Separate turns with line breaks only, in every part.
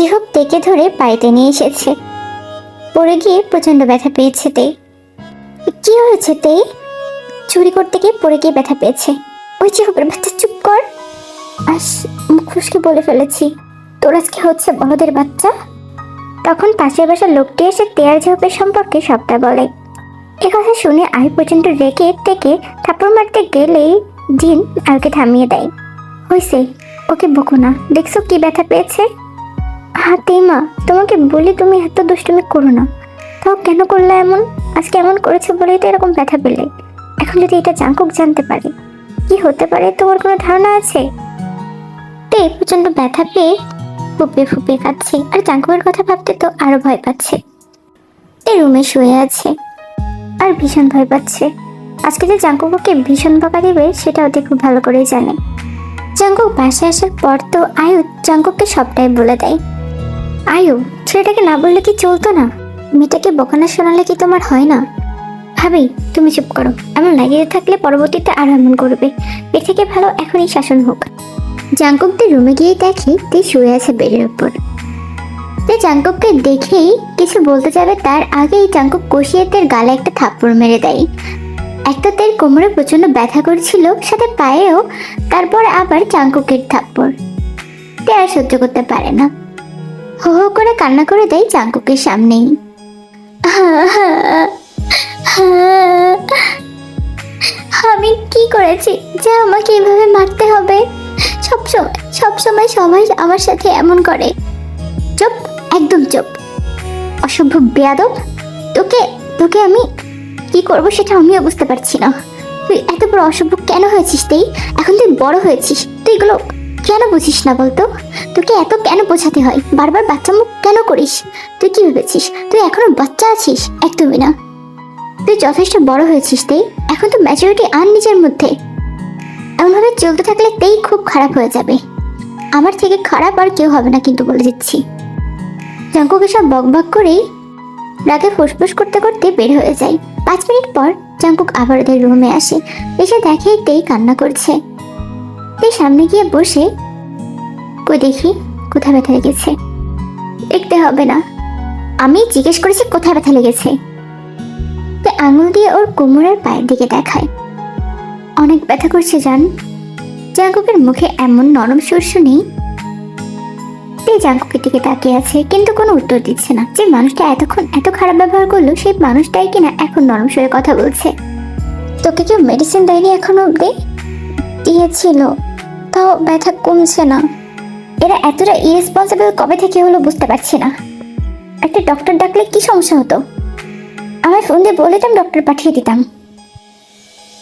হোক তেকে ধরে বাড়িতে নিয়ে এসেছে। পড়ে গিয়ে প্রচণ্ড ব্যথা পেয়েছে তে। কি হয়েছে তে? চুরি করতে গিয়ে পড়ে গিয়ে ব্যথা পেয়েছে। ওই যে হোকের বাচ্চা, চুপ কর। আস, মুখ বলে ফেলেছি। তোর আজকে হচ্ছে বলদের বাচ্চা। তখন পাশের বাসার লোকটি এসে তেয়ার ঝোপের সম্পর্কে সবটা বলে। এ কথা শুনে আই পর্যন্ত রেখে থেকে থাপ্পড় মারতে গেলেই জিন আলকে থামিয়ে দেয়। হয়েছে ওকে বকো না। দেখছ কি ব্যথা পেয়েছে? হাতে মা। তোমাকে বলি তুমি এত দুষ্টুমি করো না। তাও কেন করলে এমন? আজকে এমন করেছে বলেই তো এরকম ব্যথা পেলে। এখন যদি এটা জাঙ্কুক জানতে পারে, কি হতে পারে? তোমার কোনো ধারণা আছে? তে প্রচণ্ড ব্যথা পেয়ে ফুপিয়ে ফুপিয়ে কাচ্ছে আর জাঙ্কুকের কথা ভাবতে তো আরও ভয় পাচ্ছে। তে, রুমে শুয়ে আছে। আর ভীষণ ভয় পাচ্ছে। আজকে যে জাঙ্কুককে ভীষণ বকা দেবে, সেটা ওতে খুব ভালো করেই জানে। জাঙ্কুক বাসায় আসার পর তো আয়ু জাঙ্কুককে সবটাই বলে দেয়। আয়ু, ছেলেটাকে না বললে কি চলতো না? মেয়েটাকে বকানা শোনালে কি তোমার হয় না? ভাবি, তুমি চুপ করো। এমন লাগিয়ে থাকলে পরবর্তীতে আর এমন করবে। এর থেকে ভালো এখনই শাসন হোক। জাঙ্কুকদের রুমে গিয়ে দেখে তে শুয়ে আছে বেডের উপর। তে জাঙ্কুককে দেখেই কিছু বলতে যাবে তার আগেই জাঙ্কুক কষিয়ে তের গালে একটা থাপ্পড় মেরে দেয়। একটা তের কোমরে প্রচণ্ড ব্যথা করছিল, সাথে পায়েও, তারপর আবার জাঙ্কুকের থাপ্পড়। তে আর সহ্য করতে পারে না। হো হো করে কান্না করে দেয় জাঙ্কুকের সামনেই। আমি কি করেছি যে আমাকে এভাবে মারতে হবে? সবসময় সবসময় সবাই আমার সাথে এমন করে। চুপ, একদম চুপ। অসভ্য বেয়াদব, তোকে তোকে আমি কি করব সেটা আমিও বুঝতে পারছি না। তুই এত বড় অসভ্য কেন হয়েছিস, তুই? এখন তুই বড় হয়েছিস তুই এগুলো কেন বুঝিস না বলতো? তোকে এত কেন বোঝাতে হয়? বারবার বাচ্চা মুখ কেন করিস? তুই কি ভেবেছিস? তুই এখনও বাচ্চা আছিস? একদমই না। তুই যথেষ্ট বড় হয়েছিস, তেই। এখন তো ম্যাচুরিটি আন নিজের মধ্যে। এমনভাবে চলতে থাকলে তেই খুব খারাপ হয়ে যাবে। আমার থেকে খারাপ আর কেউ হবে না কিন্তু বলে দিচ্ছি। জাঙ্কুকে সব বক বক করেই রাগে ফুসফুস করতে করতে বের হয়ে যায়। পাঁচ মিনিট পর জাঙ্কুক আবার ওদের রুমে আসে। এসে দেখে তেই কান্না করছে। তেই সামনে গিয়ে বসে কই দেখি কোথায় ব্যথা লেগেছে। দেখতে হবে না। আমি জিজ্ঞেস করেছি কোথায় ব্যথা লেগেছে। আঙুল দিয়ে ওর কোমরের পায়ের দিকে দেখায়। অনেক ব্যথা করছে, জান। জাঙ্কুকের মুখে এমন নরম সুর শুনেই তে জাঙ্কুকের দিকে তাকিয়ে আছে, কিন্তু কোনো উত্তর দিচ্ছে না। যে মানুষটা এতক্ষণ এত খারাপ ব্যবহার করল সেই মানুষটাই কিনা এখন নরম সুরে কথা বলছে। তোকে কেউ মেডিসিন দেয়নি এখনও অব্দি দিয়েছিল। তাও ব্যথা কমছে না। এরা এতটা ইরেসপন্সিবল কবে থেকে হলো বুঝতে পারছি না। একটা ডক্টর ডাকলে কি সমস্যা হতো? আমার ফোন দিয়ে বলে ডক্টর পাঠিয়ে দিতাম।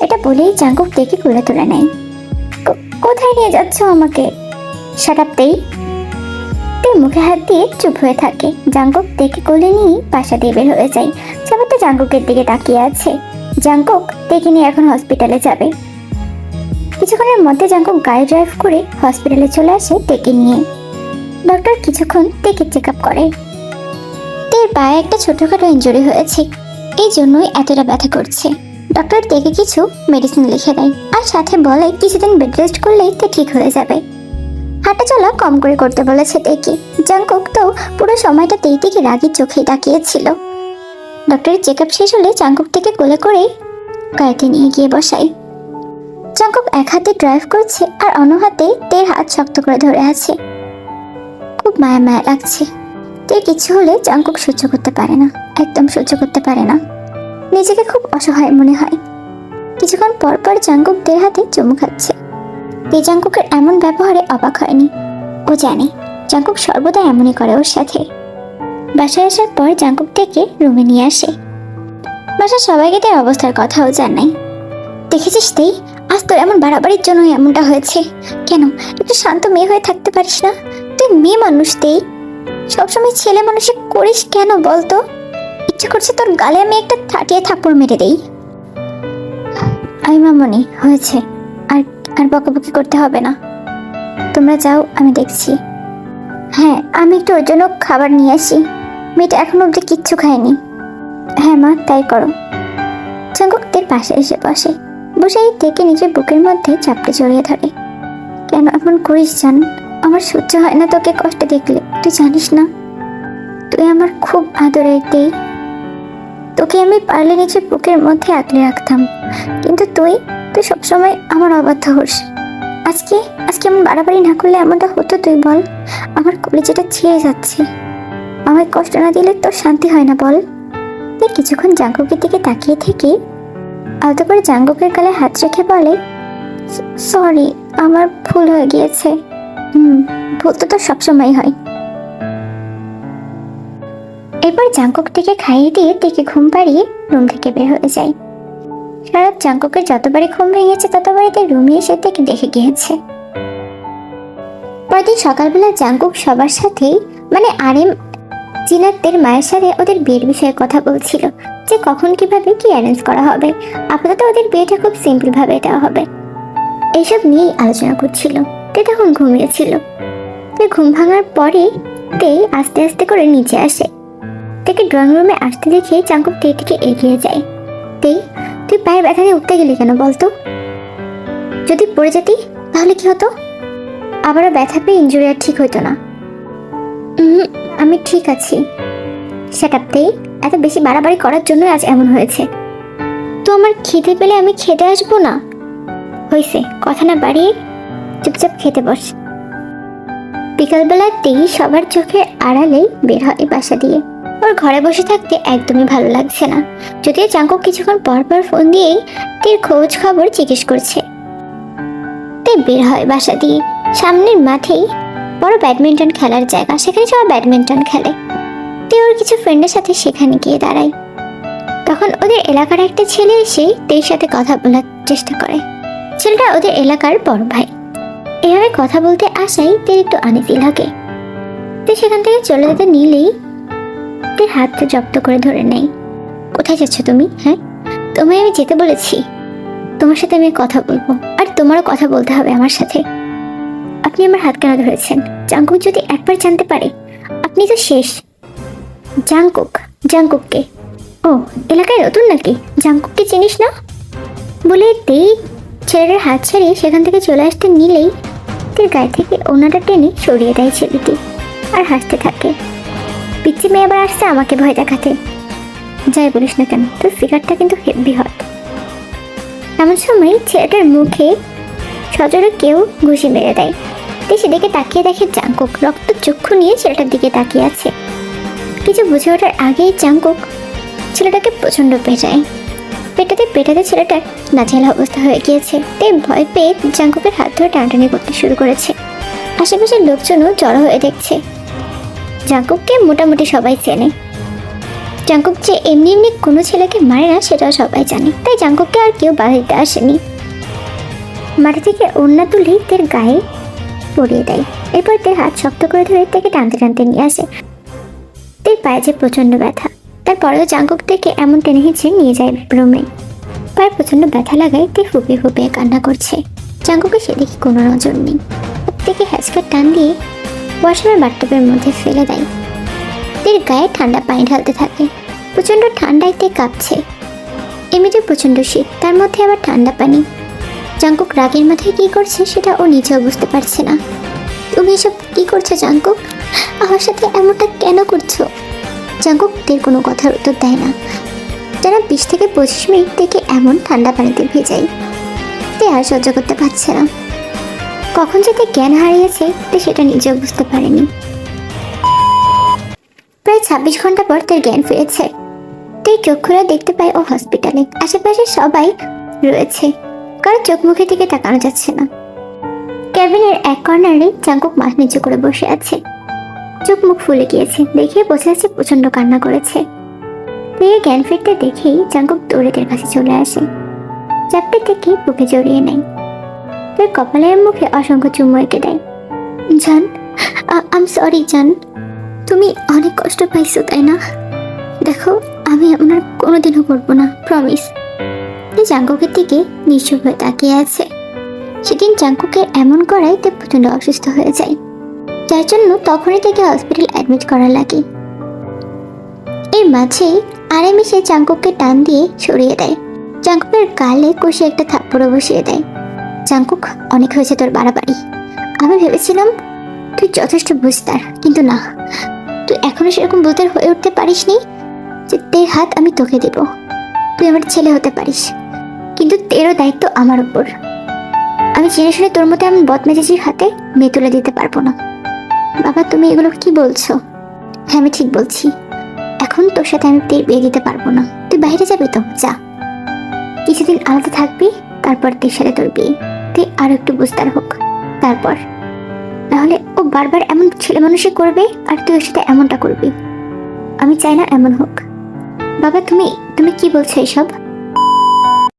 এটা বলেই চাঙ্কুক দেখে কোলে তুলে নেয়। কোথায় নিয়ে যাচ্ছ আমাকে? সাটাপতেই তে মুখে হাত দিয়ে চুপ হয়ে থাকে। জাঙ্কুক দেখে কোলে নিয়ে বাসা দিয়ে বের হয়ে যায়। সবাই তো জাঙ্কুকের দিকে তাকিয়ে আছে। জাঙ্কুক দেখে নিয়ে এখন হসপিটালে যাবে। কিছুক্ষণের মধ্যে জাঙ্কুক গাড়ি ড্রাইভ করে হসপিটালে চলে আসে তেকে নিয়ে। ডক্টর কিছুক্ষণ তেকে চেক আপ করে। তের পায়ে একটা ছোটখাটো ইঞ্জুরি হয়েছে। এই জন্যই এতটা ব্যথা করছে। ডক্টর তেকে কিছু মেডিসিন লিখে দেয় আর সাথে বলে, কিছুদিন বেড রেস্ট করলেই তে ঠিক হয়ে যাবে। হাঁটা চলা কম করে করতে বলেছে তেকে জাঙ্কুক তো পুরো সময়টা তেই থেকে রাগি চোখে তাকিয়েছিল। ডক্টরের চেক আপ শেষ হলে জাঙ্কুক থেকে কোলে করে গাড়িতে নিয়ে গিয়ে বসায়। জাঙ্কুক এক হাতে ড্রাইভ করছে আর অন্য হাতে তের হাত শক্ত করে ধরে আছে। খুব মায়া মায়া লাগছে। তের কিছু হলে জাঙ্কুক সহ্য করতে পারে না, একদম সহ্য করতে পারে না। নিজেকে খুব অসহায় মনে হয়। কিছুক্ষণ পর পর জাঙ্কুক দের হাতে চুমু খাচ্ছে। তে জাঙ্কুকের এমন ব্যবহারে অবাক হয়নি। ও জানে জাঙ্কুক সর্বদা এমনই করে ওর সাথে। বাসায় আসার পর জাঙ্কুক থেকে রুমে নিয়ে আসে। বাসার সবাইকে তার অবস্থার কথাও জানাই দেখেছিস তেই? তোর এমন বাড়াবাড়ির জন্য এমনটা হয়েছে। কেন? একটু শান্ত মেয়ে হয়ে থাকতে পারিস না? তুই মেয়ে মানুষ তেই সবসময় ছেলে মানুষে করিস কেন বলতো? ইচ্ছে করছে তোর গালে আমি একটা থাটিয়ে থাপ্পড় মেরে দেই। আমি মামনি, হয়েছে। আর আর বকাবকি করতে হবে না। তোমরা যাও, আমি দেখছি। হ্যাঁ আমি একটু ওর জন্য খাবার নিয়ে আসি। মেয়েটা এখনও অব্দি কিচ্ছু খায়নি। হ্যাঁ মা, তাই করো। চাঙ্কুকদের পাশে এসে বসে। বসেই থেকে নিজের বুকের মধ্যে চাপটে জড়িয়ে ধরে। কেন এমন করিস, জান? আমার সহ্য হয় না তোকে কষ্ট দেখলে। তুই জানিস না? তুই আমার খুব আদরের দেই। তোকে আমি পারলে নিজের বুকের মধ্যে আঁকলে রাখতাম। কিন্তু তুই তুই সবসময় আমার অবাধ্য হোস। আজকে আজকে আমি বাড়াবাড়ি না করলে এমনটা হতো তুই বল? আমার কলেজেটা ছেড়ে যাচ্ছে। আমায় কষ্ট না দিলে তোর শান্তি হয় না বল? তুই কিছুক্ষণ জাঙ্গুকের দিকে তাকিয়ে থেকে আলতো করে জাঙ্গুকের গালে হাত রেখে বলে সরি, আমার ভুল হয়ে গিয়েছে। হুম, ভুল তো তোর সবসময় হয়। এরপর জাঙ্কুক থেকে খাইয়ে দিয়ে তেকে ঘুম পাড়িয়ে রুম থেকে বের হয়ে যায়। সারা জাঙ্কুকের যতবারই ঘুম ভেঙেছে, ততবারই তার রুমে এসে থেকে দেখে গিয়েছে। পরদিন সকালবেলা জাঙ্কুক সবার সাথেই মানে আরেম জিনাতদের মায়ের সাথে ওদের বিয়ের বিষয়ে কথা বলছিল যে কখন কীভাবে কি অ্যারেঞ্জ করা হবে। আপাতত ওদের বিয়েটা খুব সিম্পল ভাবে দেওয়া হবে। এইসব নিয়েই আলোচনা করছিল। তে তখন ঘুমিয়েছিল তে ঘুম ভাঙার পরে তে আস্তে আস্তে করে নিচে আসে। তেকে ড্রয়িং রুমে আসতে দেখে চাঙ্কুক তে থেকে এগিয়ে যায়। তে, তুই পায়ের ব্যথা দিয়ে উঠতে গেলি কেন বলতো? যদি পড়ে যেতি, তাহলে কি হতো? আবারও ব্যথা পেয়ে ইঞ্জুরি আর ঠিক হতো না। আমি ঠিক আছি। সেটাতেই এত বেশি বাড়াবাড়ি করার জন্য আজ এমন হয়েছে। তো আমার খিদে পেলে আমি খেতে আসব না? হয়েছে কথা না বাড়িয়ে চুপচাপ খেতে বস। বিকালবেলাতেই সবার চোখের আড়ালেই বের হয় বাসা দিয়ে। ওর ঘরে বসে থাকতে একদমই ভালো লাগছে না। যদিও চাঙ্কুক কিছুক্ষণ পর পর ফোন দিয়েই তীর খোঁজ খবর জিজ্ঞেস করছে। তে বের হয় বাসা দিয়ে। সামনের মাঠেই বড় ব্যাডমিন্টন খেলার জায়গা, সেখানে সবাই ব্যাডমিন্টন খেলে। তে ওর কিছু ফ্রেন্ডের সাথে সেখানে গিয়ে দাঁড়ায়। তখন ওদের এলাকার একটা ছেলে এসে তের সাথে কথা বলার চেষ্টা করে। ছেলেটা ওদের এলাকার বড় ভাই। এভাবে কথা বলতে আসাই তের একটু আনিজি লাগে তে সেখান থেকে চলে যেতে নিলেই তের হাতটা জব্দ করে ধরে নেয়। কোথায় যাচ্ছ তুমি? হ্যাঁ? তোমায় আমি যেতে বলেছি। তোমার সাথে আমি কথা বলব। আর তোমারও কথা বলতে হবে আমার সাথে। আপনি আমার হাত কেন ধরেছেন জাঙ্কুক যদি একবার জানতে পারে, আপনি তো শেষ। জাঙ্কুক, জাঙ্কুককে। ও, এলাকায় নতুন নাকি? জাঙ্কুককে চিনিস না? বলে তেই ছেলেটার হাত ছাড়িয়ে সেখান থেকে চলে আসতে নিলেই তের গায়ে থেকে ওনাটা টেনে সরিয়ে দেয় ছেলেটি আর হাসতে থাকে। পিচ্ছি মেয়ে আবার আসছে আমাকে ভয় দেখাতে। যাই বলিস না কেন, তোর ফিগারটা কিন্তু হেভি হট এমন সময় ছেলেটার মুখে সজোরে কেউ ঘুষি মেরে দেয়। তে সেদিকে তাকিয়ে দেখে জাঙ্কুক রক্ত চক্ষু নিয়ে ছেলেটার দিকে তাকিয়ে আছে। কিছু বুঝে ওঠার আগেই জাঙ্কুক ছেলেটাকে প্রচণ্ড পেটায়। পেটাতে পেটাতে ছেলেটার নাজেহাল অবস্থা হয়ে গিয়েছে। তাই ভয় পেয়ে জাঙ্কুকের হাত ধরে টানাটানি করতে শুরু করেছে। আশেপাশের লোকজনও জড়ো হয়ে দেখছে। জাঙ্কুককে মোটামুটি সবাই চেনে। জাঙ্কুক যে এমনি এমনি কোনো ছেলেকে মারে না, সেটাও সবাই জানে। তাই জাঙ্কুককে আর কেউ বাধা দিতে আসেনি। মাটি থেকে ওড়না তুলে তের গায়ে পরিয়ে দেয়। এরপর তের হাত শক্ত করে ধরে তাকে টানতে টানতে নিয়ে আসে। তের পায়ে যে প্রচণ্ড ব্যথা। তারপরেও জাঙ্কুক থেকে এমন টেনে হিঁচড়ে নিয়ে যায় রুমে। পায়ে প্রচণ্ড ব্যথা লাগায় তে ফুপিয়ে ফুপিয়ে কান্না করছে। জাঙ্কুকে সেদিকে কোনো নজর নেই। থেকে হ্যাচকার টান দিয়ে ওয়াশরুমের বাথটবের মধ্যে ফেলে দেয়। তের গায়ে ঠান্ডা পানি ঢালতে থাকে। প্রচণ্ড ঠান্ডায় তে কাঁপছে। এমনিতে প্রচণ্ড শীত। তার মধ্যে আবার ঠান্ডা পানি। জাঙ্কুক রাগের মাথায় কি করছে সেটা ও নিজেও বুঝতে পারছে না। তুমি এসব কি করছ জাঙ্কুক আমার সাথে এমনটা কেন করছ? জাঙ্কুক তের কোনো কথার উত্তর দেয় না। যারা বিশ থেকে পঁচিশ মিনিট থেকে এমন ঠান্ডা পানিতে ভেজাই তে আর সহ্য করতে পারছে না। কখন যে জ্ঞান হারিয়েছে, তে সেটা নিজেও বুঝতে পারেনি। প্রায় ছাব্বিশ ঘণ্টা পর তার জ্ঞান ফিরেছে। তাই চোখ খুলে দেখতে পায় ও হসপিটালে আশেপাশে সবাই রয়েছে। কারও চোখ মুখের দিকে তাকানো যাচ্ছে না। ক্যাবিনের এক কর্নারে চাঙ্কুক মাথা নিচু করে বসে আছে। চোখ মুখ ফুলে গিয়েছে, দেখে বোঝা যাচ্ছে প্রচণ্ড কান্না করেছে। মেয়ে জ্ঞান ফিরতে দেখেই চাঙ্কুক দৌড়েদের কাছে চলে আসে। চাপটে থেকে বুকে জড়িয়ে নেয়। তার কপালের মুখে অসংখ্য চুমু এঁকে দেয়। জান আম সরি জান। তুমি অনেক কষ্ট পাইছো, তাই না? দেখো, আমি আপনার কোনোদিনও করব না প্রমিস জাঙ্কুকের দিকে নিশ্চুপ হয়ে তাকিয়ে আছে। সেদিন জাঙ্কুকের এমন করায় তে প্রচণ্ড অসুস্থ হয়ে যায়। যার জন্য তখনই তাকে হসপিটাল অ্যাডমিট করা লাগে। এর মাঝেই আরামে সে চাঙ্কুককে টান দিয়ে সরিয়ে দেয়। চাঙ্কুকের গালে কষে একটা থাপ্পড়ও বসিয়ে দেয়। চাঙ্কুক অনেক হয়েছে তোর বাড়াবাড়ি। আমি ভেবেছিলাম তুই যথেষ্ট বুঝতার কিন্তু না। তুই এখনও সেরকম বুঝতার হয়ে উঠতে পারিসনি যে তের হাত আমি তোকে দেব। তুই আমার ছেলে হতে পারিস। কিন্তু তেরও দায়িত্ব আমার উপর। আমি জেনে শুনে তোর মতো এমন বদমেজাজির হাতে মেয়ে তুলে দিতে পারব না। বাবা, তুমি এগুলো কি বলছো? হ্যাঁ আমি ঠিক বলছি। এখন তোর সাথে আমি তের বিয়ে দিতে পারব না। তুই বাইরে যাবি তো? যা। কিছুদিন আলাদা থাকবি, তারপর তের সাথে তোর বিয়ে। তুই আরও একটু বুঝতার হোক। তারপর। নাহলে ও বারবার এমন ছেলে মানুষই করবে, আর তুই ওর সাথে এমনটা করবি। আমি চাই না এমন হোক। বাবা, তুমি তুমি কি বলছো এসব?